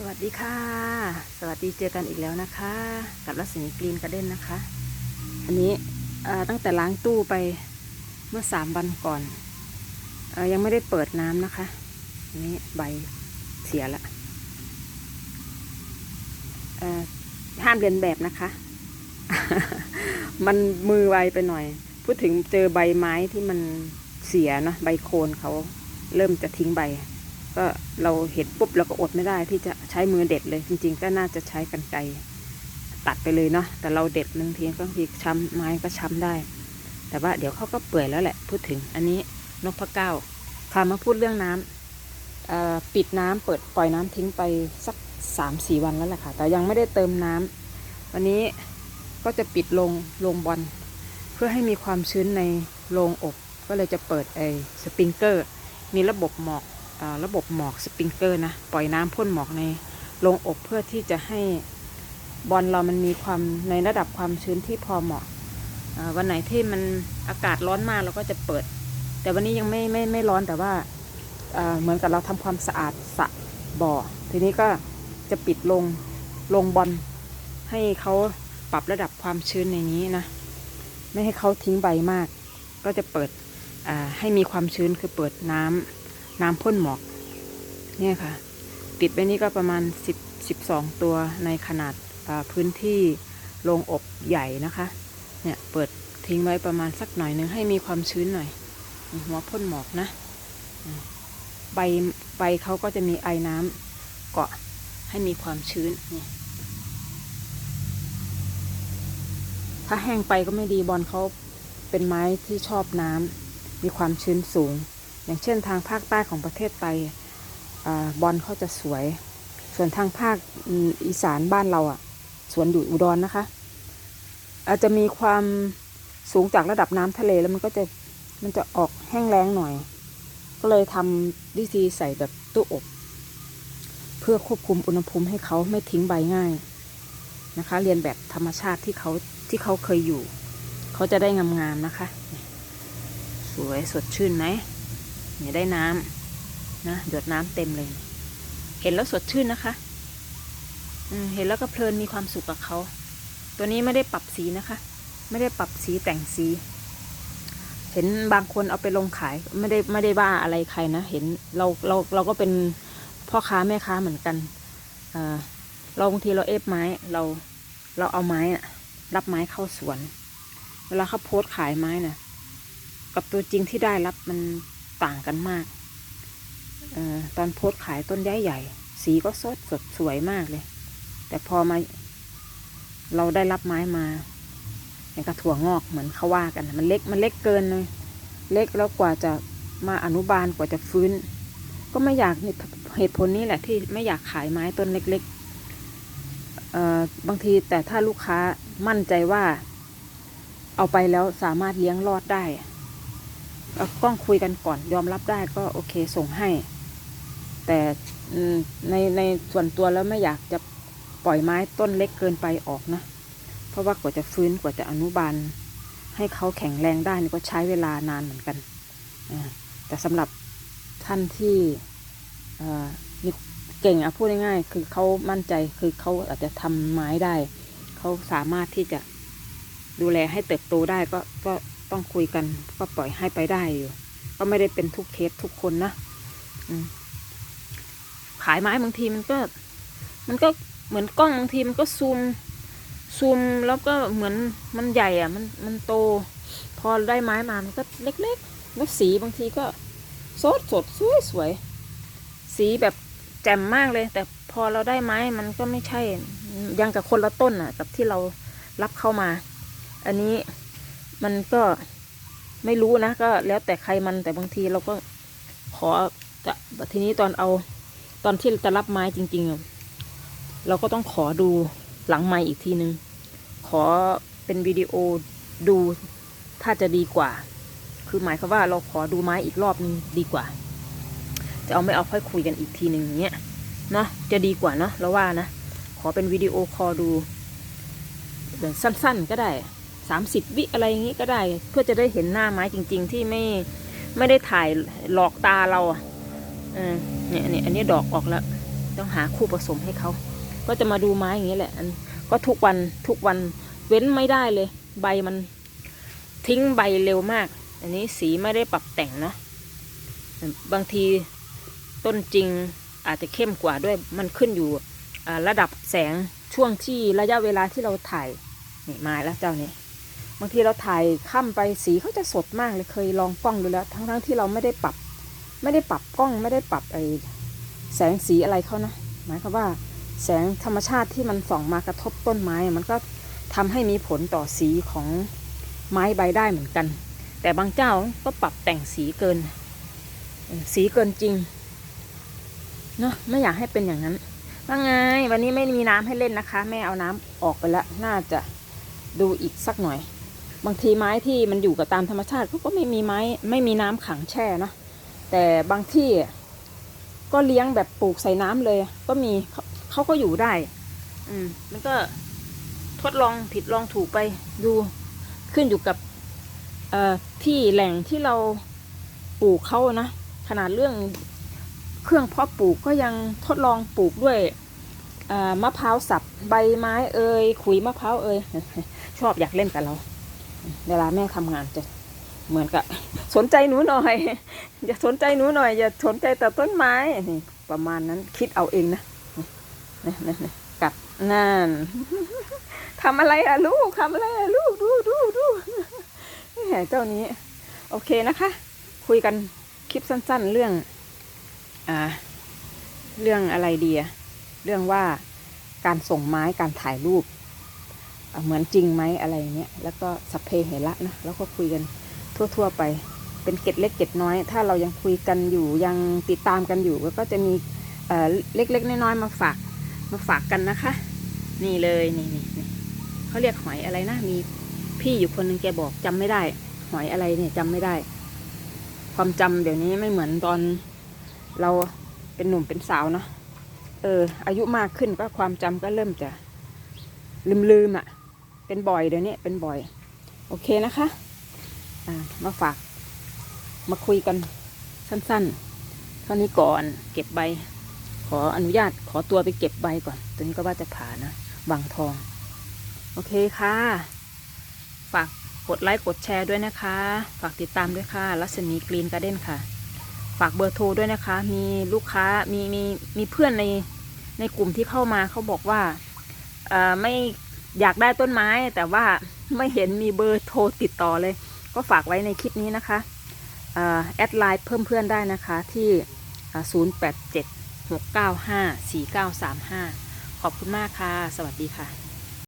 สวัสดีค่ะ สวัสดีเจอกันอีกแล้วนะคะ กับรัศมีกรีนกระเด้นนะคะ อันนี้ตั้งแต่ล้างตู้ไปเมื่อสามวันก่อนอยังไม่ได้เปิดน้ำนะคะอันนี้ใบเสียละห้ามเรียนแบบนะคะ มันมือไวไปหน่อย พูดถึงเจอใบไม้ที่มันเสียเนอะใบโคนเขาเริ่มจะทิ้งใบ ก็เราเห็นปุ๊บเราก็อดไม่ได้ที่จะใช้มือเด็ดเลย จริง ๆ ก็น่าจะใช้กันไกรตัดไปเลยเนาะแต่เราเด็ดบางทีก็บางทีช้ำไม้ก็ช้ำได้ แต่ว่าเดี๋ยวเขาก็เปื่อยแล้วแหละพูดถึงอันนี้นกพะเก้าพามาพูดเรื่องน้ำเอ่อปิดน้ำเปิดปล่อยน้ำทิ้งไปสักสามสี่วันแล้วแหละค่ะ แต่ยังไม่ได้เติมน้ำวันนี้ก็จะปิดโรงโรงบอลเพื่อให้มีความชื้นในโรงอบ ก็เลยจะเปิดไอ้สปริงเกอร์ มีระบบหมอก ระบบหมอกสปริงเกอร์นะ ปล่อยน้ำพ่นหมอกในโรงอบเพื่อที่จะให้บอลเรามันมีความในระดับความชื้นที่พอเหมาะวันไหนที่มันอากาศร้อนมากเราก็จะเปิด แต่วันนี้ยังไม่ไม่ไม่ร้อนแต่ว่าเเหมือนกับเราทำความสะอาดสะบ่อ ทีนี้ก็จะปิดลงลงบอลให้เขาปรับระดับความชื้นในนี้นะ ไม่ให้เขาทิ้งใบมาก ก็จะเปิดให้มีความชื้นคือเปิดน้ำ น้ำพ่นหมอก เนี่ยค่ะ ติดไปนี่ก็ประมาณ 10 12 ตัวในขนาดพื้นที่โรงอบใหญ่นะคะ เนี่ยเปิดทิ้งไว้ประมาณสักหน่อยหนึ่งให้มีความชื้นหน่อยหัวพ่นหมอกนะ ใบใบเขาก็จะมีไอน้ำเกาะให้มีความชื้นเนี่ยถ้าแห้งไปก็ไม่ดีบอลเขาเป็นไม้ที่ชอบน้ำมีความชื้นสูง อย่างเช่นทางภาคใต้ของประเทศไทยอบอลเขาจะสวย ส่วนทางภาคอีสานบ้านเราอะ่ะสวนอยู่อุดรนนะคะ อาจจะมีความสูงจากระดับน้ำทะเลแล้วมันก็จะมันจะออกแห้งแล้งหน่อย ก็เลยทำวิธีใส่แบบตู้อบ เพื่อควบคุมอุณหภูมิให้เขาไม่ทิ้งใบง่ายนะคะ เรียนแบบธรรมชาติที่เขาที่เขาเคยอยู่ เขาจะได้งามๆนะคะ สวยสดชื่นไหม เนี่ยได้น้ำนะหยดน้ำเต็มเลย เห็นแล้วสดชื่นนะคะเห็นแล้วก็เพลินมีความสุขกับเขา ตัวนี้ไม่ได้ปรับสีนะคะ ไม่ได้ปรับสีแต่งสี เห็นบางคนเอาไปลงขาย ไม่ได้ไม่ได้ว่าอะไรใครนะ เห็นเราเราเราก็เป็นพ่อค้าแม่ค้าเหมือนกันเราบางทีเราเอฟไม้เราเราเอาไม้อะรับไม้เข้าสวน เวลาเขาโพสต์ขายไม้น่ะ กับตัวจริงที่ได้รับมัน ต่างกันมากออตอนโพสขายต้นใหญ่ใหญ่ สีก็สดสดสวยมากเลย แต่พอมา เราได้รับไม้มาอย่างกระถั่วงอกเหมือนเขาว่ากัน มันเล็กมันเล็กเกินเลย เล็กแล้วกว่าจะมาอนุบาลกว่าจะฟื้น ก็ไม่อยากเหตุผลนี้แหละที่ไม่อยากขายไม้ต้นเล็กๆบางทีแต่ถ้าลูกค้ามั่นใจว่า เอาไปแล้วสามารถเลี้ยงรอดได้ ก็ต้องคุยกันก่อน ยอมรับได้ก็โอเคส่งให้ แต่ในในส่วนตัวแล้วไม่อยากจะปล่อยไม้ต้นเล็กเกินไปออกนะ เพราะว่ากว่าจะฟื้นกว่าจะอนุบาล ให้เขาแข็งแรงได้นี่ก็ใช้เวลานานเหมือนกัน แต่สำหรับท่านที่เอ่อมีเก่งอะพูดง่ายๆคือเขามั่นใจคือเขาอาจจะทำไม้ได้ เขาสามารถที่จะดูแลให้เติบโตได้ก็ก็ ต้องคุยกัน ก็ปล่อยให้ไปได้อยู่ ก็ไม่ได้เป็นทุกเคสทุกคนนะขายไม้บางทีมันก็ มันก็เหมือนกล้องบางทีมันก็ซูมซูมแล้วก็เหมือนมันใหญ่อะมันมันโต พอได้ไม้มามันก็เล็กๆแล้วสีบางทีก็สดสดสวยสวย สีแบบแจ่มมากเลย แต่พอเราได้ไม้มันก็ไม่ใช่ยังกับคนละต้นอะ กับที่เรารับเข้ามา อันนี้ มันก็ไม่รู้นะก็แล้วแต่ใครมันแต่บางทีเราก็ขอจะทีนี้ตอนเอาตอนที่จะรับไม้จริง ๆ เราก็ต้องขอดูหลังไม้อีกทีนึง ขอเป็นวิดีโอดูถ้าจะดีกว่า คือหมายความว่าเราขอดูไม้อีกรอบนึงดีกว่า จะเอาไม่เอาค่อยคุยกันอีกทีหนึ่งเงี้ยเนาะจะดีกว่าเนาะเราว่านะ ขอเป็นวิดีโอคอดูสั้นๆก็ได้ สามสิบวิอะไรอย่างงี้ก็ได้ เพื่อจะได้เห็นหน้าไม้จริง ๆ ที่ไม่ไม่ได้ถ่ายหลอกตาเราอะเออเนี่ยเนี่ยอันนี้ดอกออกแล้ว ต้องหาคู่ผสมให้เขา ก็จะมาดูไม้อย่างนี้แหละอันก็ทุกวันทุกวันเว้นไม่ได้เลย ใบมันทิ้งใบเร็วมาก อันนี้สีไม่ได้ปรับแต่งเนาะบางทีต้นจริงอาจจะเข้มกว่าด้วยมันขึ้นอยู่ระดับแสงช่วงที่ระยะเวลาที่เราถ่ายนี่มาแล้วเจ้านี้ บางทีเราถ่ายค่ำไปสีเขาจะสดมากเลยเคยลองกล้องดูแล้ว ทั้งๆที่เราไม่ได้ปรับ ไม่ได้ปรับกล้องไม่ได้ปรับไอแสงสีอะไรเขานะหมายความว่า แสงธรรมชาติที่มันส่องมากระทบต้นไม้ มันก็ทำให้มีผลต่อสีของไม้ใบได้เหมือนกัน แต่บางเจ้าก็ปรับแต่งสีเกิน สีเกินจริงเนาะไม่อยากให้เป็นอย่างนั้นว่าไงวันนี้ไม่มีน้ำให้เล่นนะคะ แม่เอาน้ำออกไปแล้วน่าจะดูอีกสักหน่อย บางทีไม้ที่มันอยู่กับตามธรรมชาติเขาก็ไม่มีไม้ไม่มีน้ำขังแช่เนาะแต่บางที่ก็เลี้ยงแบบปลูกใส่น้ำเลย ก็มีเขาเขาก็อยู่ได้ อืมมันก็ทดลองผิดลองถูกไปดูขึ้นอยู่กับเอ่อที่แหล่งที่เราปลูกเขานะขนาดเรื่องเครื่องเพาะปลูกก็ยังทดลองปลูกด้วยมะพร้าวสับใบไม้เอ่ยขุยมะพร้าวเอ่ยชอบอยากเล่นกับเรา เวลาแม่ทำงานจะเหมือนกับ สนใจหนูหน่อย อย่าสนใจหนูหน่อย อย่าสนใจแต่ต้นไม้นี่ประมาณนั้นคิดเอาเองนะนี่นี่นี่กัดนั่นทำอะไรอะลูกทำอะไรอะลูกดูดูดูแหมเจ้านี้ โอเคนะคะ คุยกันคลิปสั้น ๆ เรื่อง อ่า เรื่องอะไรดีอะเรื่องว่าการส่งไม้การถ่ายรูป เหมือนจริงไหมอะไรอย่างเงี้ยแล้วก็สัพเพเหระนะแล้วก็คุยกันทั่ว ๆ ไป เป็นเกร็ดเล็กเกร็ดน้อย ถ้าเรายังคุยกันอยู่ยังติดตามกันอยู่ก็จะมีเเล็กๆน้อยๆมาฝากมาฝากกันนะคะ นี่เลยนี่นี่นี่เขาเรียกหอยอะไรนะมีพี่อยู่คนหนึ่งแกบอกจำไม่ได้ หอยอะไรเนี่ยจำไม่ได้ ความจำเดี๋ยวนี้ไม่เหมือนตอนเราเป็นหนุ่มเป็นสาวเนาะเอออายุมากขึ้นก็ความจำก็เริ่มจะลืมลืมๆอะ่ะ เป็นบ่อยเดี๋ยวนี้เป็นบ่อย โอเคนะคะมาฝาก มาคุยกันสั้นๆเท่านี้ก่อนเก็บใบ ขออนุญาตขอตัวไปเก็บใบก่อน ตัวนี้ก็ว่าจะผ่านะบางทอง โอเคค่ะ ฝากกดไลค์กดแชร์ด้วยนะคะ ฝากติดตามด้วยค่ะรัศมีกรีนการ์เด้นค่ะ ฝากเบอร์โทรด้วยนะคะ มีลูกค้ามีมีมีเพื่อนในในกลุ่มที่เข้ามาเขาบอกว่าเออไม่ อยากได้ต้นไม้ แต่ว่าไม่เห็นมีเบอร์โทรติดต่อเลย ก็ฝากไว้ในคลิปนี้นะคะแอดไลน์เพิ่มเพื่อนได้นะคะที่ 0876954935 ขอบคุณมากค่ะ สวัสดีค่ะ